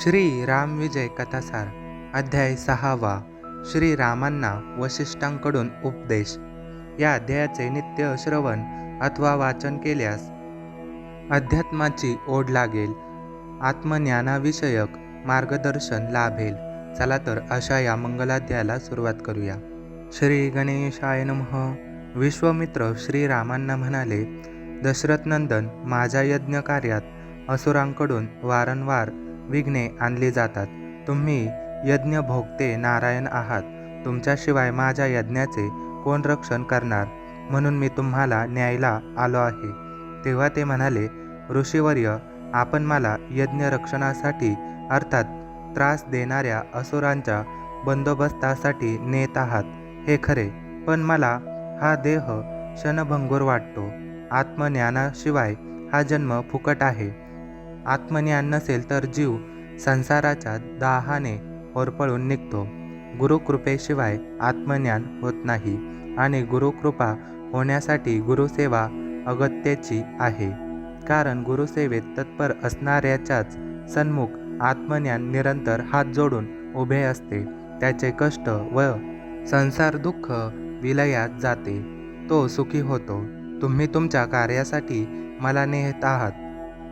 श्री रामविजय कथासार अध्याय सहावा श्री रामांना वशिष्ठांकडून उपदेश. या अध्यायाचे नित्य श्रवण अथवा वाचन केल्यास अध्यात्माची ओढ लागेल आत्मज्ञानाविषयक मार्गदर्शन लाभेल. चला तर अशा या मंगलाध्यायाला सुरुवात करूया. श्री गणेशाय नमः. विश्वमित्र श्रीरामांना म्हणाले दशरथनंदन माझ्या यज्ञ कार्यात असुरांकडून वारंवार विघ्ने आणली जातात. तुम्ही यज्ञ भोगते नारायण आहात. तुमच्याशिवाय माझ्या यज्ञाचे कोण रक्षण करणार? म्हणून मी तुम्हाला न्यायला आलो आहे. तेव्हा ते म्हणाले ऋषीवर्य आपण मला यज्ञ रक्षणासाठी अर्थात त्रास देणाऱ्या असुरांच्या बंदोबस्तासाठी नेत आहात. हे खरे पण मला हा देह क्षणभंगूर वाटतो. आत्मज्ञानाशिवाय हा जन्म फुकट आहे. आत्मज्ञान नसेल तर जीव संसाराच्या दाहाने होरपळून निघतो. गुरुकृपेशिवाय आत्मज्ञान होत नाही आणि गुरुकृपा होण्यासाठी गुरुसेवा अगत्याची आहे. कारण गुरुसेवेत तत्पर असणाऱ्याच्याच सन्मुख आत्मज्ञान निरंतर हात जोडून उभे असते. त्याचे कष्ट व संसार दुःख विलयात जाते. तो सुखी होतो. तुम्ही तुमच्या कार्यासाठी मला नेहत आहात.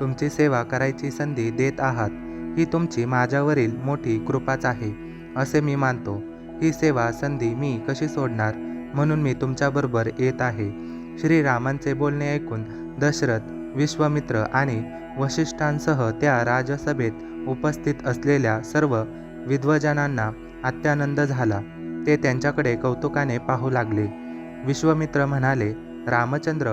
तुमची सेवा करायची संधी देत आहात. ही तुमची माझ्यावरील मोठी कृपाच आहे असे मी मानतो. ही सेवा संधी मी कशी सोडणार? म्हणून मी तुमच्याबरोबर येत आहे. श्रीरामांचे बोलणे ऐकून दशरथ विश्वामित्र आणि वशिष्ठांसह त्या राजसभेत उपस्थित असलेल्या सर्व विद्वजनांना अत्यानंद झाला. ते त्यांच्याकडे कौतुकाने पाहू लागले. विश्वमित्र म्हणाले रामचंद्र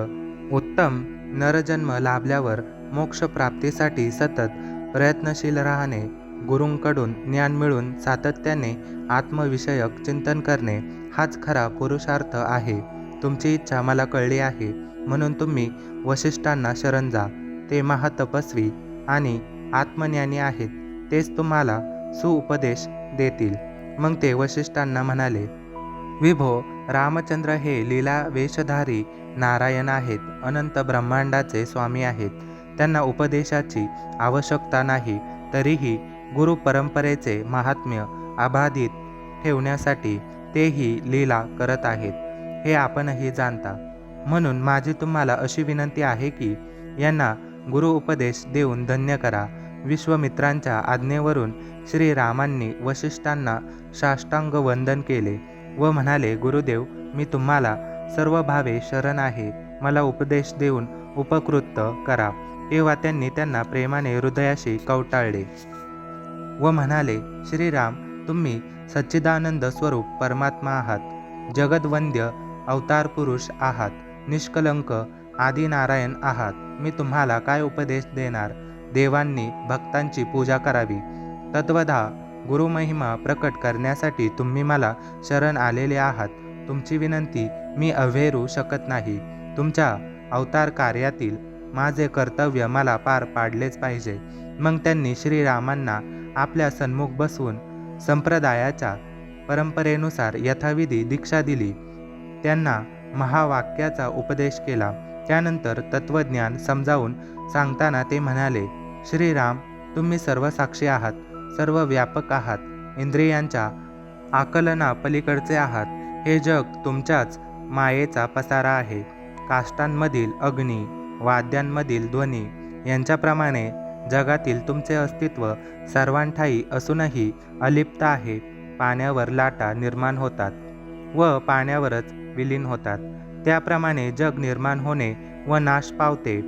उत्तम नरजन्म लाभल्यावर मोक्षप्राप्तीसाठी सतत प्रयत्नशील राहणे गुरूंकडून ज्ञान मिळून सातत्याने आत्मविषयक चिंतन करणे हाच खरा पुरुषार्थ आहे. तुमची इच्छा मला कळली आहे म्हणून तुम्ही वशिष्ठांना शरण जा. ते महातपस्वी आणि आत्मज्ञानी आहेत तेच तुम्हाला सुउपदेश देतील. मग ते वशिष्ठांना म्हणाले विभो रामचंद्र हे लीला वेशधारी नारायण आहेत अनंत ब्रह्मांडाचे स्वामी आहेत. त्यांना उपदेशाची आवश्यकता नाही तरीही गुरु परंपरेचे महात्म्य अबाधित ठेवण्यासाठी तेही लीला करत आहेत हे आपणही जाणता. म्हणून माझी तुम्हाला अशी विनंती आहे की यांना गुरु उपदेश देऊन धन्य करा. विश्वमित्रांच्या आज्ञेवरून श्रीरामांनी वशिष्ठांना साष्टांग वंदन केले व म्हणाले गुरुदेव मी तुम्हाला सर्व भावे शरण आहे. मला उपदेश देऊन उपकृत करा. तेव्हा त्यांनी त्यांना प्रेमाने हृदयाशी कवटाळले व म्हणाले श्रीराम तुम्ही सच्चिदानंद स्वरूप परमात्मा आहात. जगदवंद्य अवतार पुरुष आहात. निष्कलंक आदिनारायण आहात. मी तुम्हाला काय उपदेश देणार? देवांनी भक्तांची पूजा करावी. तत्वधा गुरुमहिमा प्रकट करण्यासाठी तुम्ही मला शरण आलेले आहात. तुमची विनंती मी अव्हेरू शकत नाही. तुमच्या अवतार कार्यातील माझे कर्तव्य मला पार पाडलेच पाहिजे. मग त्यांनी श्रीरामांना आपल्या सन्मुख बसवून संप्रदायाच्या परंपरेनुसार यथाविधी दीक्षा दिली. त्यांना महावाक्याचा उपदेश केला. त्यानंतर तत्वज्ञान समजावून सांगताना ते म्हणाले श्रीराम तुम्ही सर्व साक्षी आहात सर्व व्यापक आहात इंद्रियांच्या आकलना पलीकडचे आहात. हे जग तुमच्याच मायेचा पसारा आहे. काष्टांमधील अग्नी वाद्यांमधील ध्वनी यांच्याप्रमाणे जगातील तुमचे अस्तित्व सर्वांठाई असूनही अलिप्त आहे. पाण्यावर लाटा निर्माण होतात व पाण्यावरच विलीन होतात. त्याप्रमाणे जग निर्माण होणे व नाश पावते.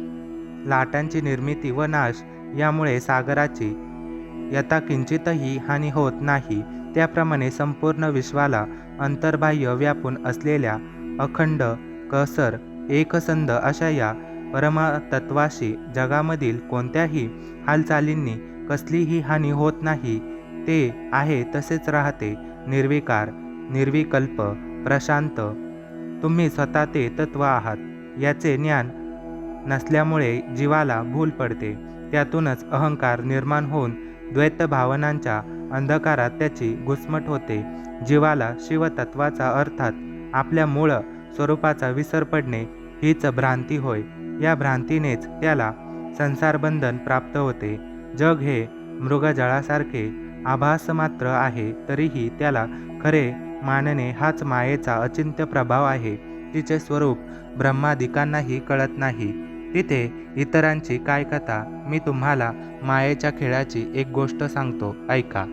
लाटांची निर्मिती व नाश यामुळे सागराची यथाकिंचितही हानी होत नाही. त्याप्रमाणे संपूर्ण विश्वाला अंतर्बाह्य व्यापून असलेल्या अखंड कसर एकसंध अशा या परमतत्वाशी जगामधील कोणत्याही हालचालींनी कसलीही हानी होत नाही. ते आहे तसेच राहते. निर्विकार निर्विकल्प प्रशांत. तुम्ही स्वतः ते तत्व आहात. याचे ज्ञान नसल्यामुळे जीवाला भूल पडते. त्यातूनच अहंकार निर्माण होऊन द्वैत भावनांच्या अंधकारात त्याची घुसमट होते. जीवाला शिवतत्वाचा अर्थात आपल्या मूळ स्वरूपाचा विसर पडणे हीच भ्रांती होय. या भ्रांतीनेच त्याला संसारबंधन प्राप्त होते. जग हे मृगजळासारखे आभास मात्र आहे तरीही त्याला खरे मानणे हाच मायेचा अचिंत्य प्रभाव आहे. तिचे स्वरूप ब्रह्मादिकांनाही कळत नाही. तिथे इतरांची काय कथा मी तुम्हाला मायेच्या खेळाची एक गोष्ट सांगतो. ऐका.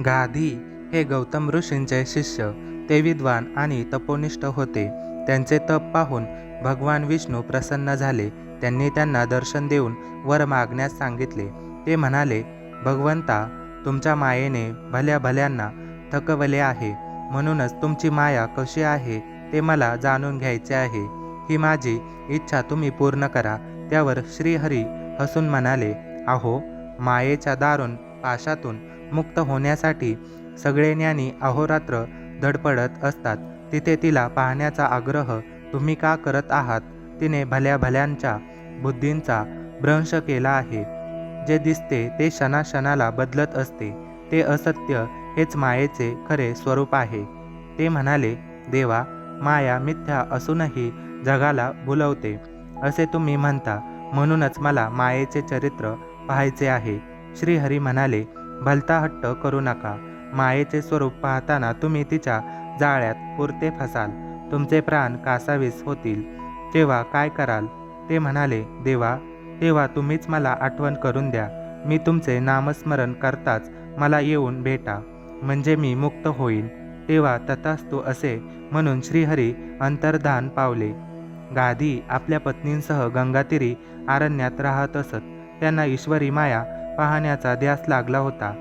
गाधी हे गौतम ऋषींचे शिष्य ते विद्वान आणि तपोनिष्ठ होते. त्यांचे तप पाहून भगवान विष्णू प्रसन्न झाले. त्यांनी त्यांना दर्शन देऊन वर मागण्यास सांगितले. ते म्हणाले भगवंता तुमच्या मायेने भल्या भल्यांना थकवले आहे. म्हणूनच तुमची माया कशी आहे ते मला जाणून घ्यायचे आहे. ही माझी इच्छा तुम्ही पूर्ण करा. त्यावर श्रीहरी हसून म्हणाले अहो मायेच्या दारुण पाशातून मुक्त होण्यासाठी सगळे ज्ञानी अहोरात्र धडपडत असतात. तिथे तिला पाहण्याचा आग्रह तुम्ही का करत आहात? तिने भल्या भल्यांच्या बुद्धींचा भ्रंश केला आहे. जे दिसते ते क्षणाक्षणाला बदलत असते. ते असत्य हेच मायेचे खरे स्वरूप आहे. ते म्हणाले देवा माया मिथ्या असूनही जगाला भुलवते. असे तुम्ही म्हणता म्हणूनच मला मायेचे चरित्र पाहायचे आहे. श्रीहरी म्हणाले भलता हट्ट करू नका. मायेचे स्वरूप पाहताना तुम्ही तिच्या जाळ्यात पुरते फसाल. तुमचे प्राण कासावीस होतील. तेव्हा काय कराल? ते म्हणाले देवा तेव्हा तुम्हीच मला आठवण करून द्या. मी तुमचे नामस्मरण करताच मला येऊन भेटा. म्हणजे मी मुक्त होईन. तेव्हा तथास्तू असे म्हणून श्रीहरी अंतर्धान पावले. गादी आपल्या पत्नींसह गंगातीरी आरण्यात राहत असत. त्यांना ईश्वरी माया पाहण्याचा ध्यास लागला होता.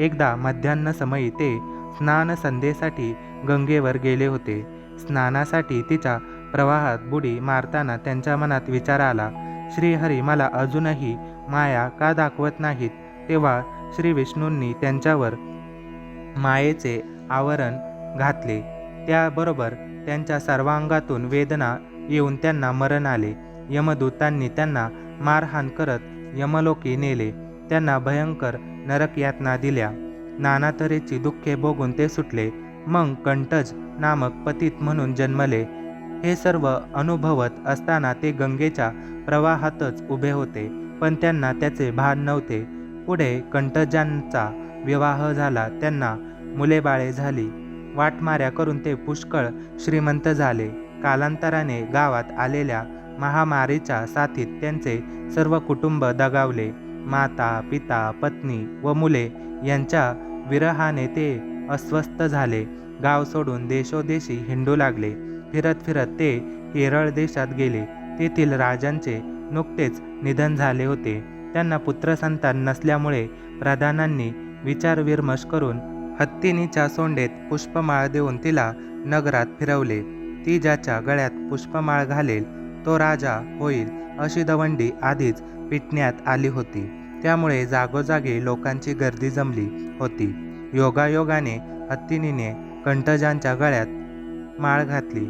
एकदा मध्यान्ह समयी ते स्नान संध्येसाठी गंगेवर गेले होते. स्नानासाठी तिच्या प्रवाहात बुडी मारताना त्यांच्या मनात विचार आला श्रीहरी मला अजूनही माया का दाखवत नाहीत? तेव्हा श्री विष्णूंनी त्यांच्यावर मायेचे आवरण घातले. त्याबरोबर त्यांच्या सर्वांगातून वेदना येऊन त्यांना मरण आले. यमदूतांनी त्यांना मारहाण करत यमलोकी नेले. त्यांना भयंकर नरक यातना दिल्या. नाना तऱ्हेची दुःखे भोगून ते सुटले. मग कंटज नामक पतित म्हणून जन्मले. हे सर्व अनुभवत असताना ते गंगेच्या प्रवाहातच उभे होते पण त्यांना त्याचे भान नव्हते. पुढे कंटजांचा विवाह झाला त्यांना मुलेबाळे झाली. वाटमाऱ्या करून ते पुष्कळ श्रीमंत झाले. कालांतराने गावात आलेल्या महामारीच्या साथीत त्यांचे सर्व कुटुंब दगावले. माता पिता पत्नी व मुले यांच्या विरहाने ते अस्वस्थ झाले. गाव सोडून देशोदेशी हिंडू लागले. फिरत फिरत ते केरळ देशात गेले. तेथील राजांचे नुकतेच निधन झाले होते. त्यांना पुत्रसंतान नसल्यामुळे प्रधानांनी विचारविमर्श करून हत्तीनीच्या सोंडेत पुष्पमाळ देऊन तिला नगरात फिरवले. ती ज्याच्या गळ्यात पुष्पमाळ घालेल तो राजा होईल अशी दवंडी आधीच पिटण्यात आली होती. त्यामुळे जागोजागी लोकांची गर्दी जमली होती. योगायोगाने हत्तीनीने कंठजांच्या गळ्यात माळ घातली.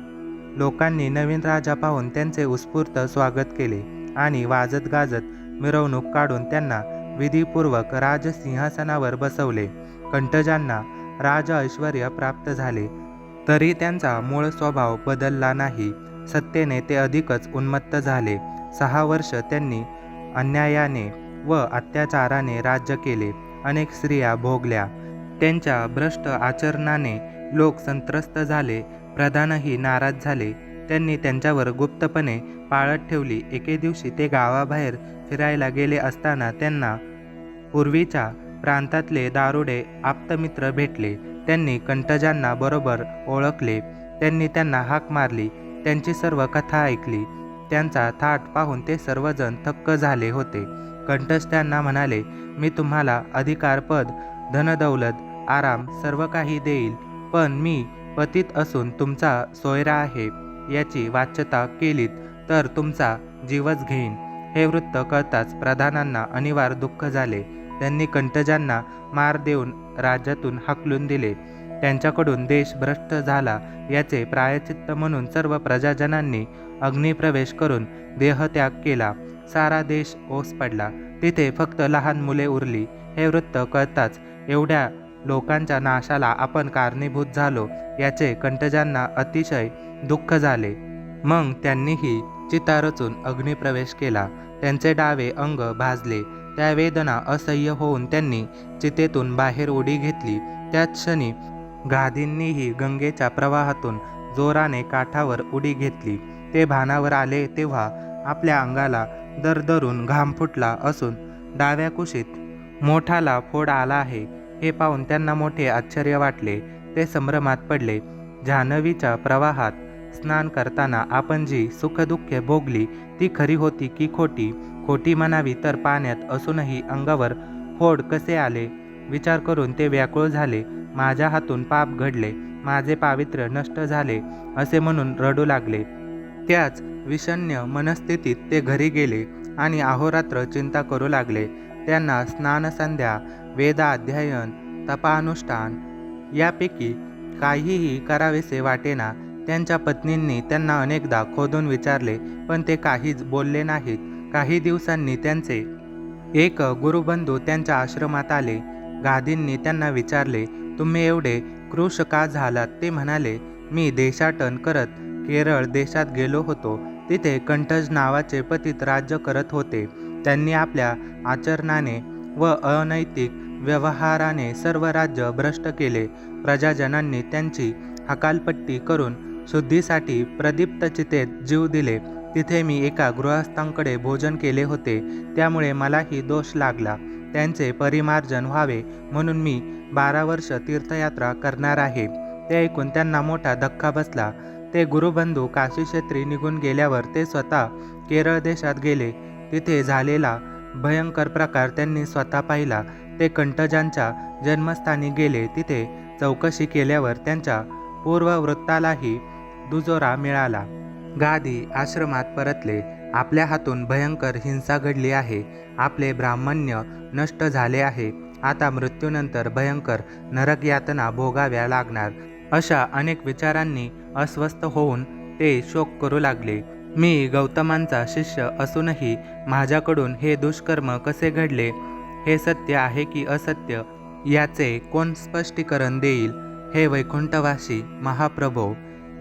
लोकांनी नवीन राजा पाहून त्यांचे उत्स्फूर्त स्वागत केले आणि वाजत गाजत मिरवणूक काढून त्यांना विधीपूर्वक राजसिंहासनावर बसवले. कंठजांना राज ऐश्वर्य प्राप्त झाले. तरी त्यांचा मूळ स्वभाव बदलला नाही. सत्तेने ते अधिकच उन्मत्त झाले. सहा वर्ष त्यांनी अन्यायाने व अत्याचाराने राज्य केले. अनेक स्त्रिया भोगल्या. त्यांच्या भ्रष्ट आचरणाने लोक संत्रस्त झाले प्रधानही नाराज झाले. त्यांनी त्यांच्यावर गुप्तपणे पाळत ठेवली. एके दिवशी ते गावाबाहेर फिरायला गेले असताना त्यांना पूर्वीच्या प्रांतातले दारुडे आप्तमित्र भेटले. त्यांनी कंटजांना बरोबर ओळखले. त्यांनी त्यांना हाक मारली. त्यांची सर्व कथा ऐकली. त्यांचा थाट पाहून ते सर्वजण थक्क झाले होते. कंटज त्यांना म्हणाले मी तुम्हाला अधिकारपद धनदौलत आराम सर्व काही देईल पण मी पतित असून तुमचा सोयरा आहे याची वाच्यता केलीत तर तुमचा जीवच घेईन. हे वृत्त कळताच प्रधानांना अनिवार्य दुःख झाले. त्यांनी कंटजांना मार देऊन राज्यातून हाकलून दिले. त्यांच्याकडून देश भ्रष्ट झाला याचे प्रायचित्त म्हणून सर्व प्रजाजनांनी अग्निप्रवेश करून देहत्याग केला. सारा देश ओस पडला. तिथे फक्त लहान मुले उरली. हे वृत्त कळताच एवढ्या लोकांच्या नाशाला आपण कारणीभूत झालो याचे कंटजांना अतिशय दुःख झाले. मग त्यांनीही चिता रचून अग्निप्रवेश केला. त्यांचे डावे अंग भाजले. त्या वेदना असह्य होऊन त्यांनी चितेतून बाहेर उडी घेतली. त्याच क्षणी गादींनीही गंगेच्या प्रवाहातून जोराने काठावर उडी घेतली. ते भानावर आले तेव्हा आपल्या अंगाला दरदरून घाम फुटला असून डाव्या कुशीत मोठाला फोड आला आहे. हे पाहून त्यांना मोठे आश्चर्य वाटले. ते संभ्रमात पडले. जान्हवीच्या प्रवाहात स्नान करताना आपण जी सुखदुःखे भोगली ती खरी होती की खोटी? खोटी म्हणावी तर पाण्यात असूनही अंगावर फोड कसे आले? विचार करून ते व्याकुळ झाले. माझ्या हातून पाप घडले. माझे पावित्र्य नष्ट झाले असे म्हणून रडू लागले. त्याच विषण्य मनस्थितीत ते घरी गेले आणि अहोरात्र चिंता करू लागले. त्यांना स्नानसंध्या वेदाध्ययन तपानुष्ठान यापैकी काहीही करावेसे वाटेना त्यांच्या पत्नींनी त्यांना अनेकदा खोदून विचारले पण ते काहीच बोलले नाहीत. काही दिवसांनी त्यांचे एक गुरुबंधू त्यांच्या आश्रमात आले. गादींनी त्यांना विचारले तुम्ही एवढे कृश का झालात? ते म्हणाले मी देशाटन करत केरळ देशात गेलो होतो. तिथे कंठज नावाचे पतित राज्य करत होते. त्यांनी आपल्या आचरणाने व अनैतिक व्यवहाराने सर्व राज्य भ्रष्ट केले. प्रजाजनांनी त्यांची हकालपट्टी करून शुद्धीसाठी प्रदीप्त चितेत जीव दिले. तिथे मी एका गृहस्थांकडे भोजन केले होते. त्यामुळे मलाही दोष लागला. त्यांचे परिमार्जन व्हावे म्हणून मी बारा वर्ष तीर्थयात्रा करणार आहे. ते ऐकून त्यांना मोठा धक्का बसला. ते गुरुबंधू काशी क्षेत्री निघून गेल्यावर ते स्वतः केरळ देशात गेले. तिथे झालेला भयंकर प्रकार त्यांनी स्वतः पाहिला. ते कंटजांच्या जन्मस्थानी गेले. तिथे चौकशी केल्यावर त्यांच्या पूर्ववृत्तालाही दुजोरा मिळाला. गादी आश्रमात परतले. आपल्या हातून भयंकर हिंसा घडली आहे. आपले ब्राह्मण्य नष्ट झाले आहे. आता मृत्यूनंतर भयंकर नरक यातना भोगाव्या लागणार. अशा अनेक विचारांनी अस्वस्थ होऊन ते शोक करू लागले. मी गौतमांचा शिष्य असूनही माझ्याकडून हे दुष्कर्म कसे घडले? हे सत्य आहे की असत्य? याचे कोण स्पष्टीकरण देईल? हे वैकुंठवासी महाप्रभो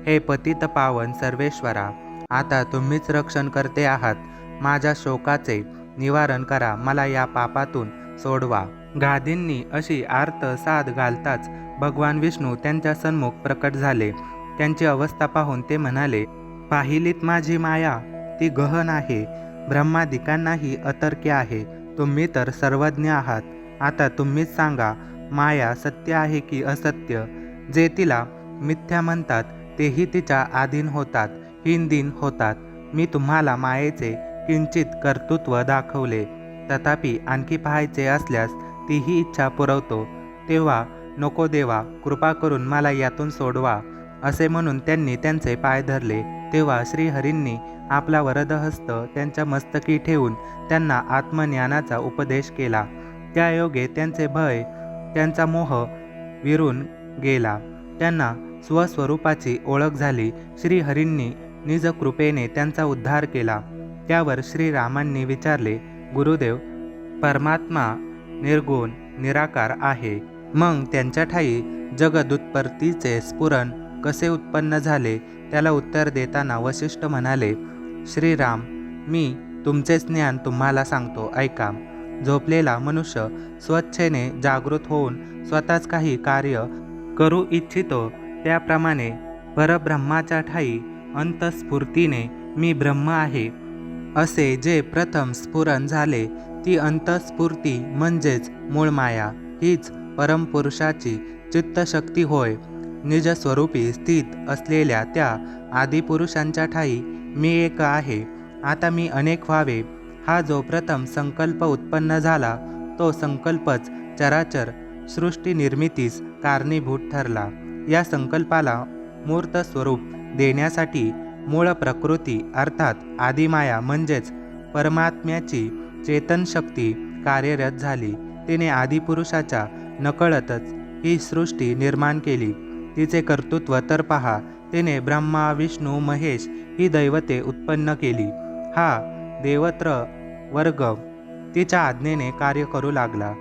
हे पतित पावन सर्वेश्वरा आता तुम्हीच रक्षण करते आहात. माझ्या शोकाचे निवारण करा. मला या पापातून सोडवा. गादींनी अशी आर्त साद घालताच भगवान विष्णू त्यांच्या सन्मुख प्रकट झाले. त्यांची अवस्था पाहून ते म्हणाले पाहिलीत माझी माया ती गहन आहे. ब्रह्मादिकांनाही अतर्क्य आहे. तुम्ही तर सर्वज्ञ आहात. आता तुम्हीच सांगा माया सत्य आहे की असत्य? जे तिला मिथ्या म्हणतात तेही तिच्या आधीन होतात हिंदीन होतात. मी तुम्हाला मायेचे किंचित कर्तृत्व दाखवले. तथापि आणखी पाहायचे असल्यास तीही इच्छा पुरवतो. तेव्हा नको देवा कृपा करून मला यातून सोडवा. असे म्हणून त्यांनी त्यांचे पाय धरले. तेव्हा श्रीहरींनी आपला वरदहस्त त्यांच्या मस्तकी ठेवून त्यांना आत्मज्ञानाचा उपदेश केला. त्या योगे त्यांचे भय त्यांचा मोह विरून गेला. त्यांना स्वस्वरूपाची ओळख झाली. श्रीहरींनी निजकृपेने त्यांचा उद्धार केला. त्यावर श्रीरामांनी विचारले गुरुदेव परमात्मा निर्गुण निराकार आहे. मग त्यांच्या ठाई जगदुत्पत्तीचे स्फुरण कसे उत्पन्न झाले त्याला उत्तर देताना वशिष्ठ म्हणाले श्रीराम मी तुमचेच ज्ञान तुम्हाला सांगतो ऐका. झोपलेला मनुष्य स्वच्छेने जागृत होऊन स्वतःच काही कार्य करू इच्छितो. त्याप्रमाणे परब्रह्माच्या ठाई अंतस्फूर्तीने मी ब्रह्म आहे. असे जे प्रथम स्फुरण झाले ती अंतस्फूर्ती म्हणजेच मूळ माया हीच परमपुरुषाची चित्तशक्ती होय. निजस्वरूपी स्थित असलेल्या त्या आदिपुरुषांच्या ठाई मी एक आहे. आता मी अनेक व्हावे. हा जो प्रथम संकल्प उत्पन्न झाला तो संकल्पच चराचर सृष्टी निर्मितीस कारणीभूत ठरला. या संकल्पाला मूर्त स्वरूप देण्यासाठी मूळ प्रकृती अर्थात आदिमाया म्हणजेच परमात्म्याची चेतनशक्ती कार्यरत झाली. तिने आदिपुरुषाच्या नकळतच ही सृष्टी निर्माण केली. तिचे कर्तृत्व तर पहा. तिने ब्रह्मा विष्णू महेश ही दैवते उत्पन्न केली. हा देवत्र वर्ग तिच्या आज्ञेने कार्य करू लागला.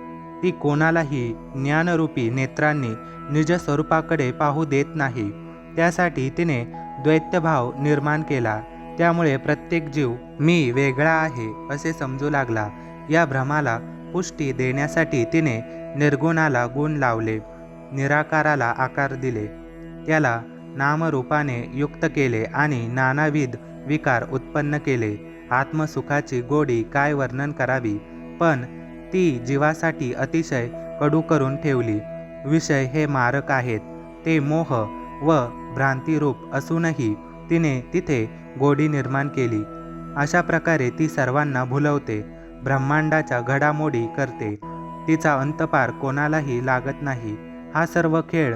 ती कोणालाही ज्ञानरूपी नेत्रांनी निज स्वरूपाकडे पाहू देत नाही. त्यासाठी तिने द्वैत्यभाव निर्माण केला. त्यामुळे प्रत्येक जीव मी वेगळा आहे असे समजू लागला. या भ्रमाला पुष्टी देण्यासाठी तिने निर्गुणाला गुण लावले. निराकाराला आकार दिले. त्याला नामरूपाने युक्त केले आणि नानाविध विकार उत्पन्न केले. आत्मसुखाची गोडी काय वर्णन करावी? पण ती जीवासाठी अतिशय कडू करून ठेवली. विषय हे मारक आहेत. ते मोह व भ्रांतिरूप असूनही तिने तिथे गोडी निर्माण केली. अशा प्रकारे ती सर्वांना भुलवते. ब्रह्मांडाच्या घडामोडी करते. तिचा अंतपार कोणालाही लागत नाही. हा सर्व खेळ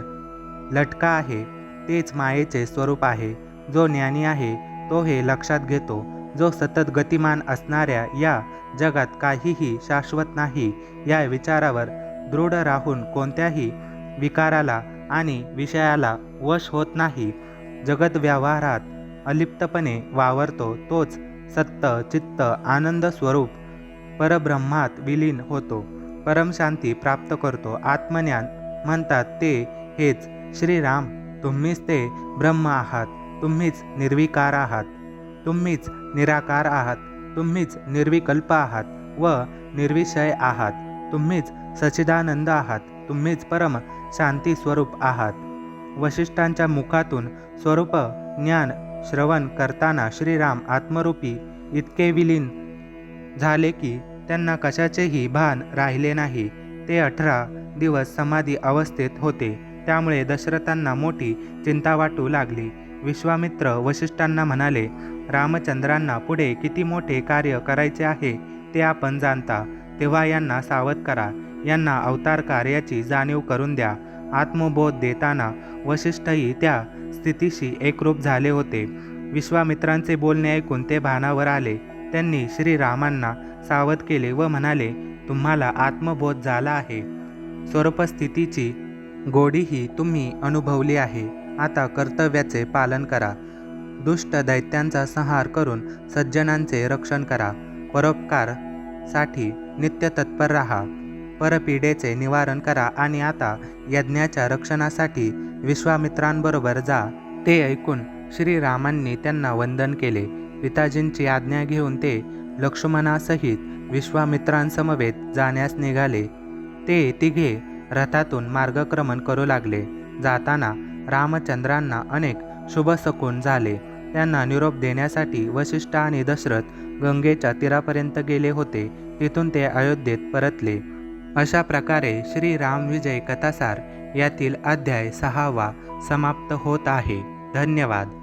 लटका आहे तेच मायेचे स्वरूप आहे. जो ज्ञानी आहे तो हे लक्षात घेतो. जो सतत गतिमान असणाऱ्या या जगात काहीही शाश्वत नाही या विचारावर दृढ राहून कोणत्याही विकाराला आणि विषयाला वश होत नाही. जगत व्यवहारात अलिप्तपणे वावरतो तोच सत्त चित्त आनंद स्वरूप परब्रह्मात विलीन होतो. परमशांती प्राप्त करतो आत्मज्ञान म्हणतात ते हेच श्रीराम तुम्हीच ते ब्रह्म आहात तुम्हीच निर्विकार आहात तुम्हीच निराकार आहात तुम्हीच निर्विकल्प आहात व निर्विषय आहात तुम्हीच सच्चिदानंद आहात तुम्हीच परम शांती स्वरूप आहात. वशिष्ठांच्या मुखातून स्वरूप ज्ञान श्रवण करताना श्रीराम आत्मरूपी इतके विलीन झाले की त्यांना कशाचेही भान राहिले नाही. ते अठरा दिवस समाधी अवस्थेत होते. त्यामुळे दशरथांना मोठी चिंता वाटू लागली. विश्वामित्र वशिष्ठांना म्हणाले रामचंद्रांना पुढे किती मोठे कार्य करायचे आहे ते आपण जाणता. तेव्हा यांना सावध करा. यांना अवतार कार्याची जाणीव करून द्या. आत्मबोध देताना वशिष्ठही त्या स्थितीशी एकरूप झाले होते. विश्वामित्रांचे बोलणे ऐकून ते भानावर आले. त्यांनी श्रीरामांना सावध केले व म्हणाले तुम्हाला आत्मबोध झाला आहे. स्वरूपस्थितीची गोडीही तुम्ही अनुभवली आहे. आता कर्तव्याचे पालन करा. दुष्ट दैत्यांचा संहार करून सज्जनांचे रक्षण करा. परोपकारसाठी नित्य तत्पर राहा. परपीडेचे निवारण करा आणि आता यज्ञाच्या रक्षणासाठी विश्वामित्रांबरोबर जा. ते ऐकून श्रीरामांनी त्यांना वंदन केले. पिताजींची आज्ञा घेऊन ते लक्ष्मणासहित विश्वामित्रांसमवेत जाण्यास निघाले. ते तिघे रथातून मार्गक्रमण करू लागले. जाताना रामचंद्रांना अनेक शुभसकून झाले. त्यांना निरोप देण्यासाठी वशिष्ठ आणि दशरथ गंगेच्या तीरापर्यंत गेले होते. तिथून ते अयोध्येत परतले. अशा प्रकारे श्रीराम विजय कथासार यातील अध्याय सहावा समाप्त होत आहे. धन्यवाद.